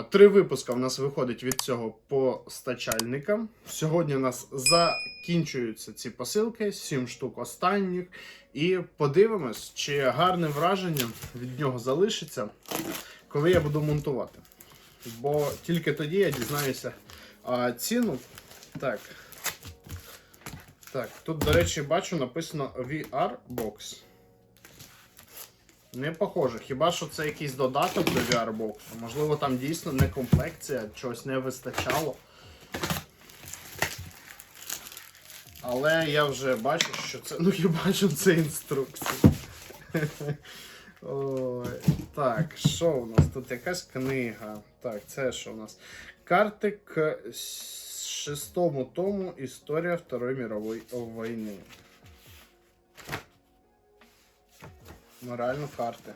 Три випуска в нас виходить від цього постачальника. Сьогодні у нас закінчуються ці посилки, 7 штук останніх. І подивимось, чи гарне враження від нього залишиться, коли я буду монтувати. Бо тільки тоді я дізнаюся а, ціну. Так. Так, тут, до речі, бачу написано VR Box. Не похоже. Хіба що це якийсь додаток до VR-боксу? Можливо, там дійсно не комплекція, чогось не вистачало. Але я вже бачу, що це. Ну я бачу це інструкція. Ой, так, що у нас? Тут якась книга. Так, це що у нас? Карти шестому тому Історія Второї мирової війни. Ну, реально карти.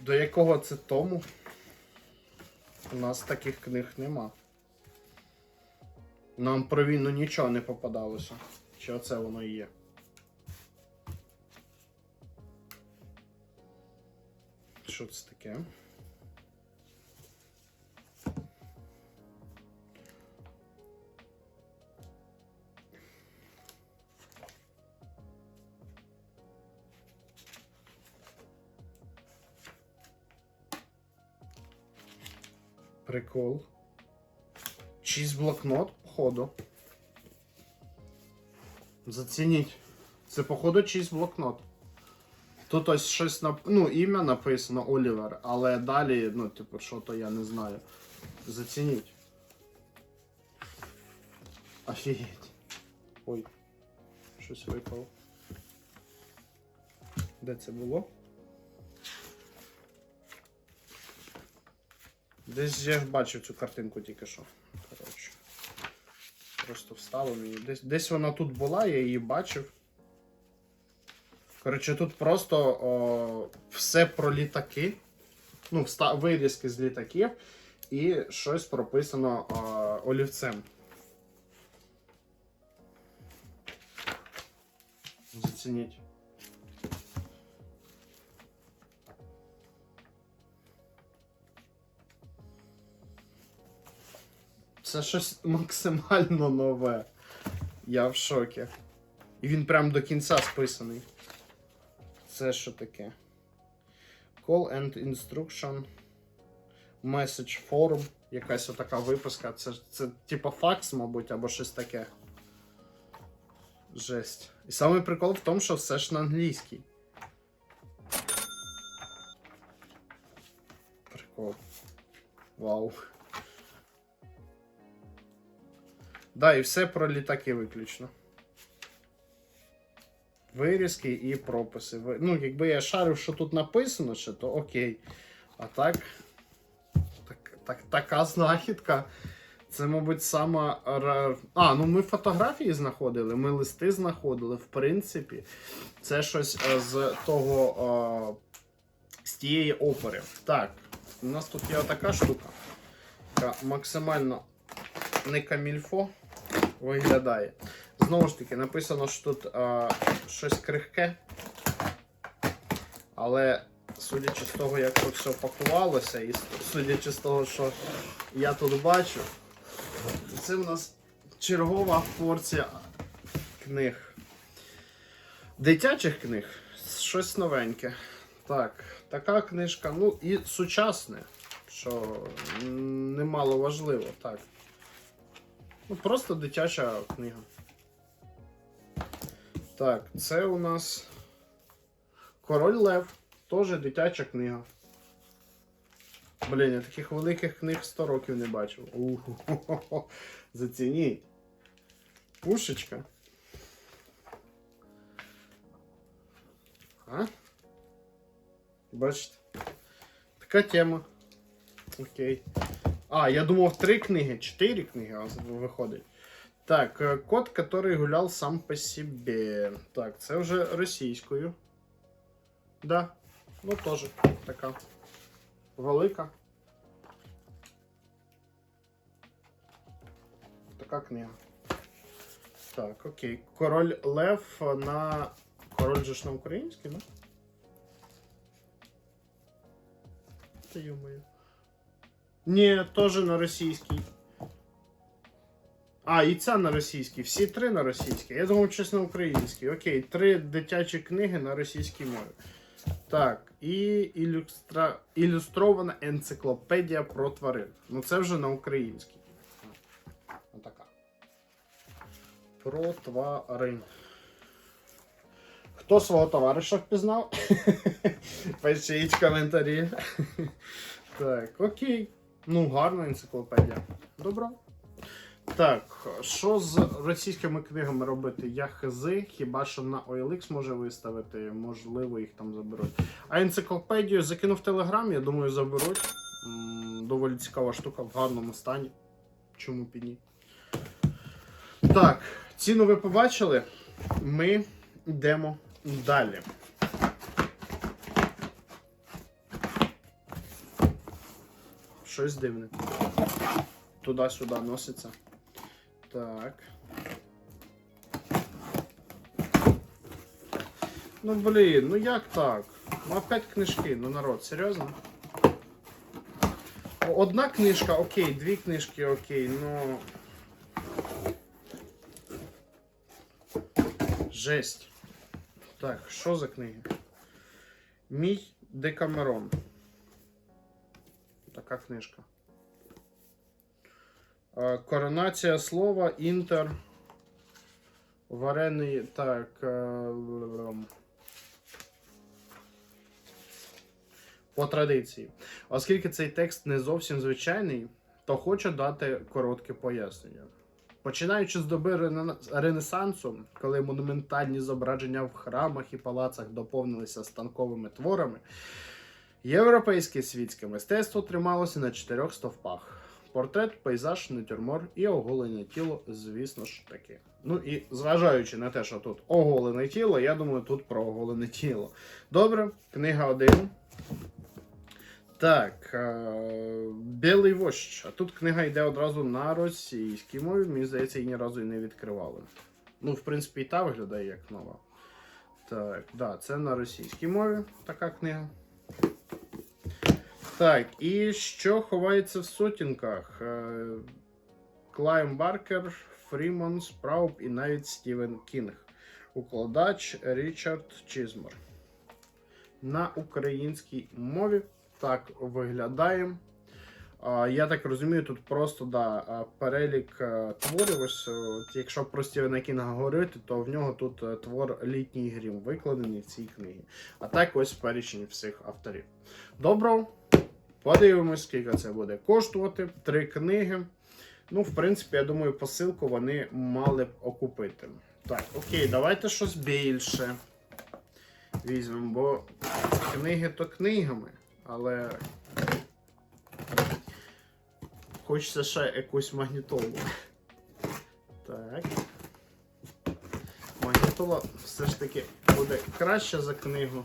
До якого це тому? У нас таких книг нема. Нам про війну нічого не попадалося. Чи оце воно і є? Що це таке? Прикол. Чийсь блокнот, походу. Зацініть. Це, походу, чийсь блокнот. Тут ось щось нап... ну, ім'я написано Олівер, але далі, ну, типу, що то я не знаю. Зацініть. Офігеть. Ой. Щось випало. Де це було? Десь я бачив цю картинку тільки що. Коротше. Просто встало мені. Десь, десь вона тут була, я її бачив. Коротше, тут просто о, все про літаки. Ну, вирізки з літаків і щось прописано о, олівцем. Зацініть. Це щось максимально нове. Я в шокі. І він прям до кінця списаний. Це що таке? Call and instruction. Message forum. Якась отака виписка. Це, це типа факс, мабуть, або щось таке. Жесть. І самий прикол в тому, що все ж на англійській. Прикол. Вау. Да, і все про літаки виключно. Вирізки і прописи. Ну, якби я шарив, що тут написано, ще, то окей. А так. так, так така знахідка. Це, мабуть, сама. А, ну ми фотографії знаходили, ми листи знаходили, в принципі. Це щось е, з того. е, з тієї опери. Так, у нас тут є отака штука, яка максимально не камільфо виглядає. Знову ж таки, написано, що тут а, щось крихке. Але судячи з того, як тут все пакувалося, і судячи з того, що я тут бачу, це в нас чергова порція книг. Дитячих книг. Щось новеньке. Так, така книжка, ну і сучасне, що немало важливо, так. Ну, просто дитяча книга. Так, це у нас Король Лев. Теж дитяча книга. Блін, я таких великих книг 100 років не бачив. Уху. Зацініть. Пушечка. А? Бачите? Така тема. Окей. А, я думав три книги, чотири книги а виходить. Так, е, кот, который гулял сам по себе. Так, це вже російською. Да. Ну, теж така. Велика. Така книга. Так, окей. Король Лев на. Король же ж на українській, да? Та ё-моё. Ні, теж на російській. А, і ця на російській. Всі три на російській. Я думав, щось на українській. Окей, три дитячі книги на російській мові. Так, і ілюстра... ілюстрована енциклопедія про тварин. Ну це вже на українській. Отака. Про тварин. Хто свого товариша впізнав? Пишіть коментарі. Так, окей. Ну, гарна енциклопедія. Добро. Так, що з російськими книгами робити? Я хз, хіба що на OLX може виставити, можливо, їх там заберуть. А енциклопедію закинув в Телеграм, я думаю, заберуть. Доволі цікава штука в гарному стані. Чому б і ні? Так, ціну ви побачили. Ми йдемо далі. Щось дивне. Туди-сюди носиться. Так. Ну блін, ну як так? Ну опять книжки, ну народ, серйозно? Одна книжка, окей, дві книжки, окей, ну. Жесть. Так, що за книги? Мій Декамерон. Така книжка. Е, Коронація слова, інтер. Варений. Так. е, По традиції. Оскільки цей текст не зовсім звичайний, то хочу дати коротке пояснення. Починаючи з доби Ренесансу, коли монументальні зображення в храмах і палацах доповнилися станковими творами, європейське світське мистецтво трималося на чотирьох стовпах: портрет, пейзаж, натюрмор і оголене тіло, звісно ж таки. Ну і зважаючи на те, що тут оголене тіло, я думаю, тут про оголене тіло. Добре, книга 1. Так, е, Білий вождь. А тут книга йде одразу на російській мові. Мені здається, її ні разу і не відкривали. Ну, в принципі, і та виглядає як нова. Так, да, це на російській мові така книга. Так, і що ховається в сутінках? Е, Клайм Баркер, Фріман, Спрауб і навіть Стівен Кінг. Укладач Річард Чізмор. На українській мові так виглядає. Я так розумію, тут просто да, перелік е, творів. Ось, е, якщо про Стівена Кінга говорити, то в нього тут твор Літній грім викладений в цій книгі. А так ось перечень всіх авторів. Добро, подивимось, скільки це буде коштувати. Три книги. Ну, в принципі, я думаю, посилку вони мали б окупити. Так, окей, давайте щось більше візьмемо, бо книги то книгами, але хочеться ще якусь магнітолу. Так. Магнітола все ж таки буде краще за книгу.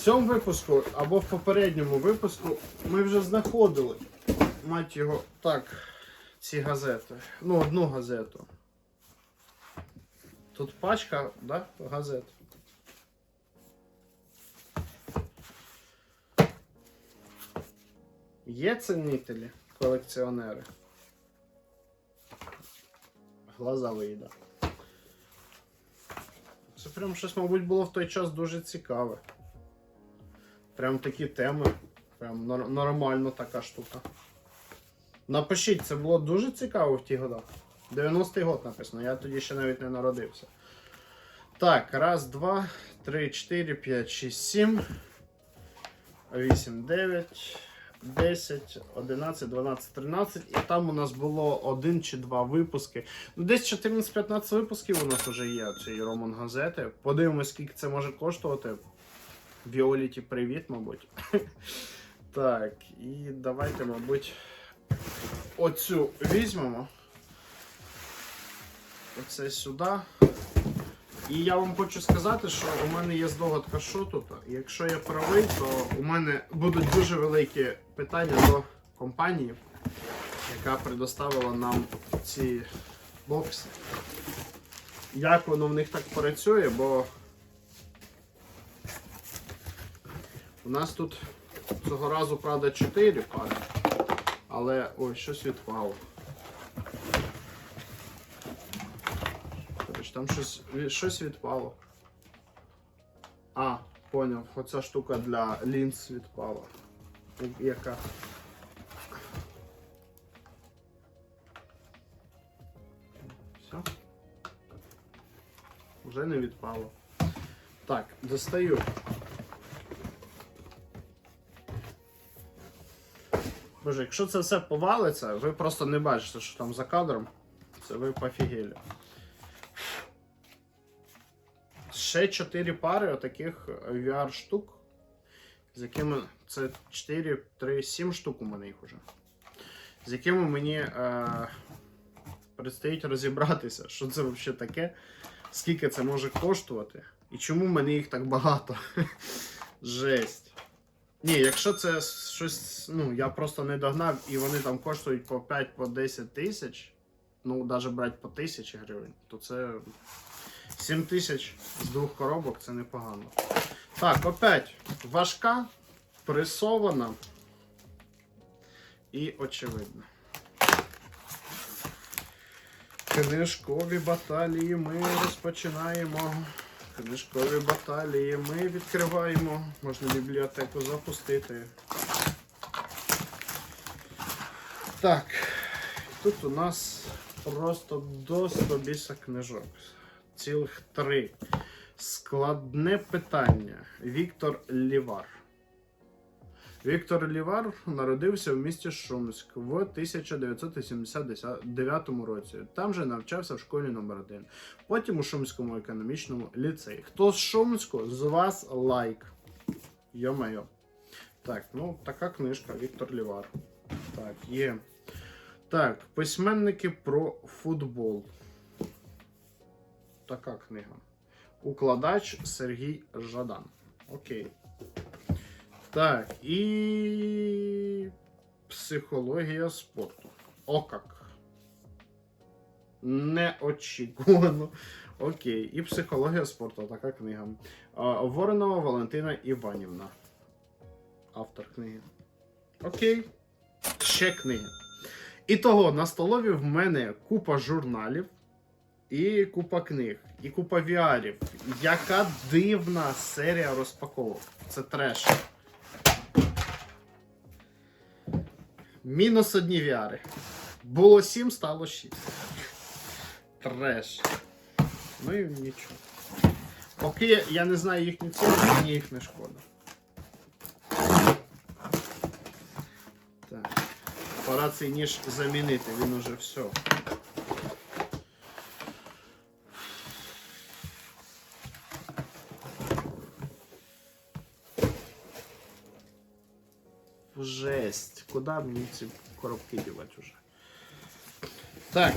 В цьому випуску або в попередньому випуску ми вже знаходили, мать його, так, ці газети. Ну, одну газету. Тут пачка, да, газет. Є цінителі, колекціонери. Глаза виїда. Це прям щось, мабуть, було в той час дуже цікаве. Прям такі теми. Прям нор- нормально така штука. Напишіть, це було дуже цікаво в ті годах. 90-й год написано, я тоді ще навіть не народився. Так, раз, два, три, чотири, п'ять, шість, сім. 8, 9, 10, 11, 12, 13. І там у нас було один чи два випуски. Ну, десь 14-15 випусків у нас вже є цієї Роман газети. Подивимось, скільки це може коштувати. Віоліті, привіт, мабуть. Так, і давайте, мабуть, оцю візьмемо. Оце сюди. І я вам хочу сказати, що у мене є здогадка, що тут. Якщо я правий, то у мене будуть дуже великі питання до компанії, яка предоставила нам ці бокси. Як воно в них так працює, бо У нас тут цього разу, правда, 4 пари. Але ой, щось відпало. Там щось, щось відпало. А, поняв, оця штука для лінз відпала. Яка? Все. Вже не відпало. Так, достаю. Боже, якщо це все повалиться, ви просто не бачите, що там за кадром. Це ви пофігелі. Ще 4 пари отаких VR штук, з якими це 4, 3, 7 штук у мене їх уже. З якими мені е, предстоїть розібратися, що це взагалі таке, скільки це може коштувати, і чому в мене їх так багато. Жесть. Ні, якщо це щось, ну, я просто не догнав, і вони там коштують по 5 по 10 тисяч, ну, навіть брати по тисячі гривень, то це 7 тисяч з двох коробок це непогано. Так, опять важка, пресована і очевидна. Книжкові баталії ми розпочинаємо. Книжкові баталії ми відкриваємо. Можна бібліотеку запустити. Так, тут у нас просто до 100 біса книжок. Цілих три. Складне питання. Віктор Лівар. Віктор Лівар народився в місті Шумськ в 1979 році. Там же навчався в школі номер 1 Потім у Шумському економічному ліцеї. Хто з Шумську, з вас лайк. Йо-майо. Так, ну така книжка Віктор Лівар. Так, є. Так, письменники про футбол. Така книга. Укладач Сергій Жадан. Окей. Так, і психологія спорту. О как. Неочікувано. Окей. І психологія спорту, така книга. Воронова Валентина Іванівна. Автор книги. Окей. Ще книги. І того, на столові в мене купа журналів. І купа книг, і купа віарів. Яка дивна серія розпаковок. Це треш. Мінус одні віари. Було 7, стало 6. Треш. Ну і нічого. Поки я не знаю їхню ціну, мені їх не шкода. Так. Пора цей ніж замінити, він уже все. Жесть. Мені ці коробки дівати уже? Так.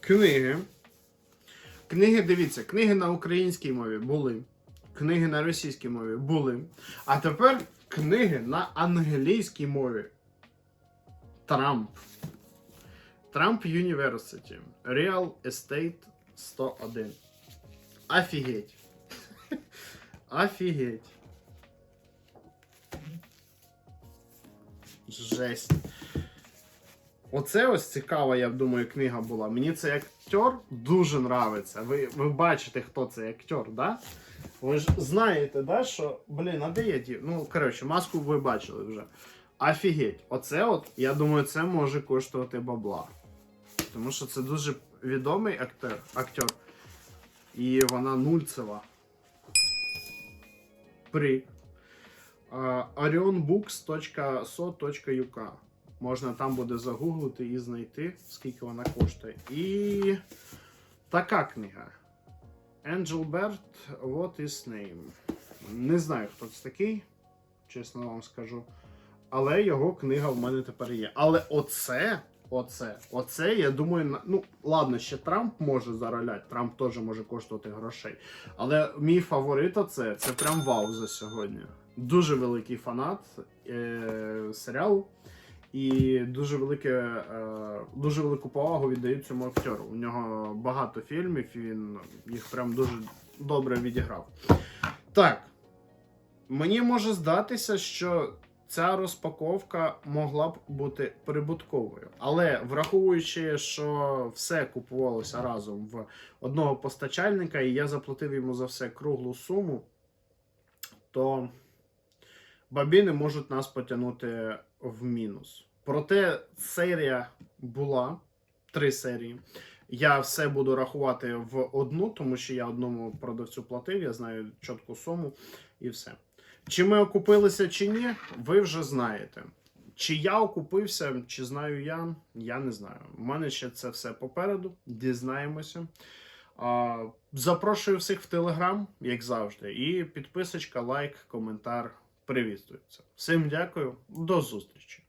Книги. Книги, дивіться, книги на українській мові були. Книги на російській мові були. А тепер книги на англійській мові. Трамп. Трамп University. Real Estate 101. Офігеть. Офігеть. Жесть. Оце ось цікава, я думаю, книга була. Мені цей актер дуже нравиться. Ви, ви бачите, хто цей актер, да? Ви ж знаєте, да, що. Блін, а де я ті? Ну, коротше, маску ви бачили вже. Офігеть. Оце от, я думаю, це може коштувати бабла. Тому що це дуже відомий актер, актер. І вона нульцева. При orionbooks.so.uk. Можна там буде загуглити і знайти, скільки вона коштує. І така книга. Bird, What is Name. Не знаю, хто це такий, чесно вам скажу. Але його книга в мене тепер є. Але оце, оце, оце, я думаю, ну, ладно, ще Трамп може зароляти, Трамп теж може коштувати грошей. Але мій фаворит оце, це прям вау за сьогодні. Дуже великий фанат е- серіалу. І дуже велике, е, дуже велику повагу віддаю цьому актеру. У нього багато фільмів, і він їх прям дуже добре відіграв. Так. Мені може здатися, що ця розпаковка могла б бути прибутковою. Але враховуючи, що все купувалося разом в одного постачальника, і я заплатив йому за все круглу суму, то бабіни можуть нас потягнути в мінус. Проте серія була три серії. Я все буду рахувати в одну, тому що я одному продавцю платив, я знаю чітку суму і все. Чи ми окупилися, чи ні, ви вже знаєте. Чи я окупився, чи знаю я, я не знаю. У мене ще це все попереду, дізнаємося. Запрошую всіх в Телеграм, як завжди. І підписочка, лайк, коментар привітуються. Всім дякую, до зустрічі!